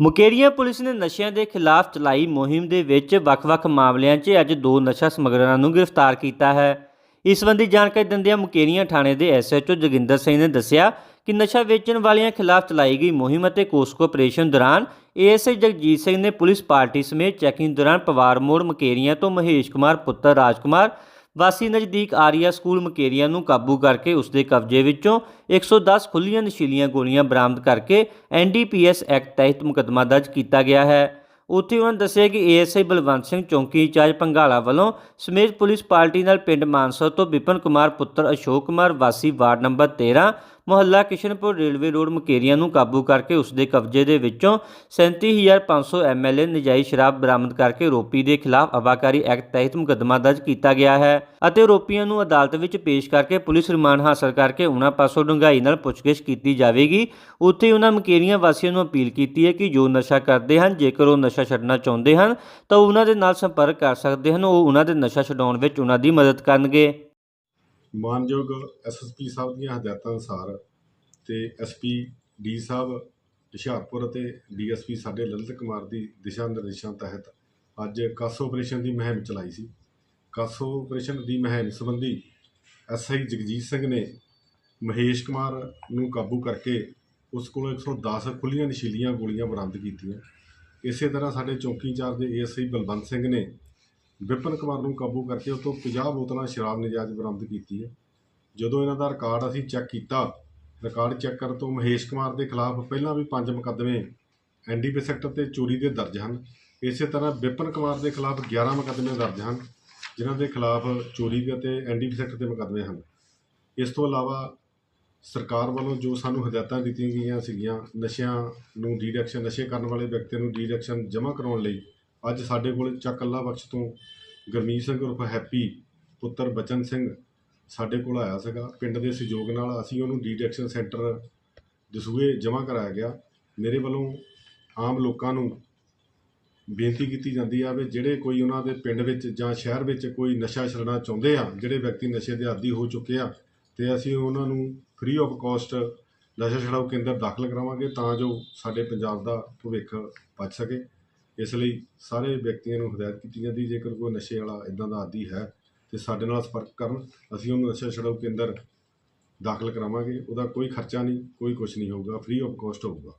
Mukerian police ਨੇ ਨਸ਼ਿਆਂ ਦੇ ਖਿਲਾਫ ਚਲਾਈ ਮੁਹਿੰਮ ਦੇ ਵਿੱਚ ਵੱਖ-ਵੱਖ ਮਾਮਲਿਆਂ 'ਚ ਅੱਜ ਦੋ ਨਸ਼ਾ ਸਮਗਲਰਾਂ ਨੂੰ ਗ੍ਰਿਫਤਾਰ ਕੀਤਾ ਹੈ। ਇਸ ਸੰਬੰਧੀ ਜਾਣਕਾਰੀ ਦਿੰਦਿਆਂ ਮੁਕੇਰੀਆਂ ਥਾਣੇ ਦੇ ਐਸਐਚਓ ਜੋਗਿੰਦਰ ਸਿੰਘ ਨੇ ਦੱਸਿਆ ਕਿ ਨਸ਼ਾ ਵੇਚਣ ਵਾਲਿਆਂ ਖਿਲਾਫ ਚਲਾਈ ਗਈ ਮੁਹਿੰਮ ਅਤੇ ਕੋਸਕੋ ਆਪਰੇਸ਼ਨ ਦੌਰਾਨ ਏਐਸਆਈ ਜਗਜੀਤ ਸਿੰਘ ਨੇ ਪੁਲਿਸ ਪਾਰਟੀ ਸਮੇਤ ਚੈਕਿੰਗ ਦੌਰਾਨ ਪਵਾਰ ਮੋੜ ਮੁਕੇਰੀਆਂ ਤੋਂ ਮਹੇਸ਼ ਕੁਮਾਰ, ਪੁੱਤਰ ਰਾਜਕੁਮਾਰ ਵਾਸੀ ਨਜ਼ਦੀਕ ਆਰੀਆ ਸਕੂਲ ਮਕੇਰੀਆ ਨੂੰ ਕਾਬੂ ਕਰਕੇ ਉਸ ਦੇ ਕਬਜ਼ੇ ਵਿੱਚੋਂ 110 ਖੁੱਲੀਆਂ ਨਸ਼ੀਲੀਆਂ ਗੋਲੀਆਂ ਬਰਾਮਦ ਕਰਕੇ ਐਨਡੀਪੀਐਸ ਐਕਟ ਤਹਿਤ ਮੁਕੱਦਮਾ ਦਰਜ ਕੀਤਾ ਗਿਆ ਹੈ। ਉੱਥੇ ਉਹਨਾਂ ਨੇ ਦੱਸਿਆ ਕਿ ਏਐਸਆਈ ਬਲਵੰਤ ਸਿੰਘ ਚੌਂਕੀ ਇੰਚਾਰਜ ਪੰਘਾਲਾ ਵੱਲੋਂ ਸਮੇਤ ਪੁਲਿਸ ਪਾਰਟੀ ਨਾਲ ਪਿੰਡ ਮਾਨਸਾ ਤੋਂ ਵਿਪਨ ਕੁਮਾਰ ਪੁੱਤਰ ਅਸ਼ੋਕ ਕੁਮਾਰ ਵਾਸੀ ਵਾਰਡ ਨੰਬਰ 13 ਮੁਹੱਲਾ ਕਿਸ਼ਨਪੁਰ ਰੇਲਵੇ ਰੋਡ ਮਕੇਰੀਆਂ ਨੂੰ ਕਾਬੂ ਕਰਕੇ ਉਸ ਦੇ ਕਬਜ਼ੇ ਦੇ ਵਿੱਚੋਂ 37500 ਐਮਐਲਏ ਨਜਾਇਜ਼ ਸ਼ਰਾਬ ਬਰਾਮਦ ਕਰਕੇ ਰੋਪੀ ਦੇ ਖਿਲਾਫ ਅਬਾਕਾਰੀ ਐਕਟ ਤਹਿਤ ਮੁਕੱਦਮਾ ਦਰਜ ਕੀਤਾ ਗਿਆ ਹੈ ਅਤੇ ਰੋਪੀਆਂ ਨੂੰ ਅਦਾਲਤ ਵਿੱਚ ਪੇਸ਼ ਕਰਕੇ ਪੁਲਿਸ ਰਿਮਾਂਡ ਹਾਸਲ ਕਰਕੇ ਉਹਨਾਂ ਪਾਸੋਂ ਡੂੰਘਾਈ ਨਾਲ ਪੁੱਛਗਿੱਛ ਕੀਤੀ ਜਾਵੇਗੀ। ਉੱਥੇ ਉਹਨਾਂ ਮਕੇਰੀਆਂ ਵਾਸੀਆਂ ਨੂੰ ਅਪੀਲ ਕੀਤੀ ਹੈ ਕਿ ਜੋ ਨਸ਼ਾ ਕਰਦੇ ਹਨ, ਜੇਕਰ ਉਹ ਨਸ਼ਾ ਛੱਡਣਾ ਚਾਹੁੰਦੇ ਹਨ, ਤਾਂ ਉਹਨਾਂ ਦੇ ਨਾਲ ਸੰਪਰਕ ਕਰ ਸਕਦੇ ਹਨ, ਉਹ ਉਹਨਾਂ ਦੇ ਨਸ਼ਾ ਛਡਾਉਣ ਵਿੱਚ ਉਹਨਾਂ ਦੀ ਮਦਦ ਕਰਨਗੇ। ਮਾਨਯੋਗ ਐਸਐਸਪੀ ਸਾਹਿਬ ਦੀਆਂ ਹਦਾਇਤਾਂ ਅਨੁਸਾਰ ਤੇ ਐਸਪੀ ਡੀ ਸਾਹਿਬ, ਹੁਸ਼ਿਆਰਪੁਰ ਅਤੇ ਡੀਐਸਪੀ ਸਾਡੇ ਲਲਿਤ ਕੁਮਾਰ ਦੀ ਦਿਸ਼ਾ ਨਿਰਦੇਸ਼ਾਂ ਤਹਿਤ ਅੱਜ ਕਾਸੋ ਆਪਰੇਸ਼ਨ ਦੀ ਮੁਹਿੰਮ ਚਲਾਈ ਸੀ। ਕਾਸੋ ਆਪਰੇਸ਼ਨ ਦੀ ਮੁਹਿੰਮ ਸੰਬੰਧੀ ਐਸਆਈ ਜਗਜੀਤ ਸਿੰਘ ਨੇ ਮਹੇਸ਼ ਕੁਮਾਰ ਨੂੰ ਕਾਬੂ ਕਰਕੇ ਉਸ ਕੋਲੋਂ 110 ਖੁੱਲੀਆਂ ਨਸ਼ੀਲੀਆਂ ਗੋਲੀਆਂ ਬਰਾਮਦ ਕੀਤੀਆਂ। ਇਸੇ ਤਰ੍ਹਾਂ ਸਾਡੇ ਚੌਕੀ ਇੰਚਾਰਜ ਦੇ ਏਐਸਆਈ ਬਲਵੰਤ ਸਿੰਘ ਨੇ ਵਿਪਨ ਕੁਮਾਰ ਨੂੰ ਕਾਬੂ ਕਰਕੇ ਉਹ ਤੋਂ 50 ਬੋਤਲਾਂ ਸ਼ਰਾਬ ਨਜਾਇਜ਼ ਬਰਾਮਦ ਕੀਤੀ ਹੈ। ਜਦੋਂ ਇਹਨਾਂ ਦਾ ਰਿਕਾਰਡ ਅਸੀਂ ਚੈੱਕ ਕੀਤਾ, ਰਿਕਾਰਡ ਚੈੱਕ ਕਰਨ ਤੋਂ ਮਹੇਸ਼ ਕੁਮਾਰ ਦੇ ਖਿਲਾਫ ਪਹਿਲਾਂ ਵੀ ਪੰਜ ਮੁਕੱਦਮੇ ਐਨਡੀਪੀ ਸੈਕਟਰ ਤੇ ਚੋਰੀ ਦੇ ਦਰਜ ਹਨ। ਇਸੇ ਤਰ੍ਹਾਂ ਵਿਪਨ ਕੁਮਾਰ ਦੇ ਖਿਲਾਫ 11 ਮੁਕੱਦਮੇ ਦਰਜ ਹਨ, ਜਿਨ੍ਹਾਂ ਦੇ ਖਿਲਾਫ ਚੋਰੀ ਦੇ ਅਤੇ ਐਨਡੀਪੀ ਸੈਕਟਰ ਦੇ ਮੁਕੱਦਮੇ ਹਨ। ਇਸ ਤੋਂ ਇਲਾਵਾ ਸਰਕਾਰ ਵੱਲੋਂ ਜੋ ਸਾਨੂੰ ਹਦਾਇਤਾਂ ਦਿੱਤੀਆਂ ਗਈਆਂ ਸੀਗੀਆਂ, ਨਸ਼ਿਆਂ ਨੂੰ ਡੀਡਕਸ਼ਨ, ਨਸ਼ੇ ਕਰਨ ਵਾਲੇ ਵਿਅਕਤੀ ਨੂੰ ਡੀਡਕਸ਼ਨ ਜਮ੍ਹਾਂ ਕਰਾਉਣ ਲਈ ਅੱਜ ਸਾਡੇ ਕੋਲ ਚੱਕ ਅੱਲਾ ਬਖਸ਼ ਤੋਂ ਗੁਰਮੀਤ ਸਿੰਘ ਉਰਫ ਹੈਪੀ ਪੁੱਤਰ ਬਚਨ ਸਿੰਘ ਸਾਡੇ ਕੋਲ ਆਇਆ ਸੀਗਾ। ਪਿੰਡ ਦੇ ਸਹਿਯੋਗ ਨਾਲ ਅਸੀਂ ਉਹਨੂੰ ਡੀਡਕਸ਼ਨ ਸੈਂਟਰ ਦਸੂਏ ਜਮ੍ਹਾਂ ਕਰਾਇਆ ਗਿਆ। ਮੇਰੇ ਵੱਲੋਂ ਆਮ ਲੋਕਾਂ ਨੂੰ ਬੇਨਤੀ ਕੀਤੀ ਜਾਂਦੀ ਆ ਵੀ ਜਿਹੜੇ ਕੋਈ ਉਹਨਾਂ ਦੇ ਪਿੰਡ ਵਿੱਚ ਜਾਂ ਸ਼ਹਿਰ ਵਿੱਚ ਕੋਈ ਨਸ਼ਾ ਛੱਡਣਾ ਚਾਹੁੰਦੇ ਆ, ਜਿਹੜੇ ਵਿਅਕਤੀ ਨਸ਼ੇ ਦੇ ਆਦੀ ਹੋ ਚੁੱਕੇ ਆ ਤੇ ਅਸੀਂ ਉਹਨਾਂ ਨੂੰ ਫ੍ਰੀ ਆਫ ਕਾਸਟ ਨਸ਼ਾ ਛਡਾਊ ਕੇਂਦਰ ਦਾਖਲ ਕਰਾਵਾਂਗੇ ਤਾਂ ਜੋ ਸਾਡੇ ਪੰਜਾਬ ਦਾ ਭਵਿੱਖ ਬਚ ਸਕੇ। ਇਸ ਲਈ ਸਾਰੇ ਵਿਅਕਤੀਆਂ ਨੂੰ ਹਦਾਇਤ ਕੀਤੀ ਜਾਂਦੀ, ਜੇਕਰ ਕੋਈ ਨਸ਼ੇ ਵਾਲਾ ਇਦਾਂ ਦਾ ਆਦੀ ਹੈ ਤੇ ਸਾਡੇ ਨਾਲ ਸੰਪਰਕ ਕਰਨ, ਅਸੀਂ ਉਹਨੂੰ ਨਸ਼ਾ ਛਡਾਊ ਕੇਂਦਰ ਦਾਖਲ ਕਰਾਵਾਂਗੇ, ਉਹਦਾ ਕੋਈ ਖਰਚਾ ਨਹੀਂ, ਕੋਈ ਕੁਝ ਨਹੀਂ ਹੋਊਗਾ ਫ੍ਰੀ ਆਫ ਕਾਸਟ ਹੋਊਗਾ।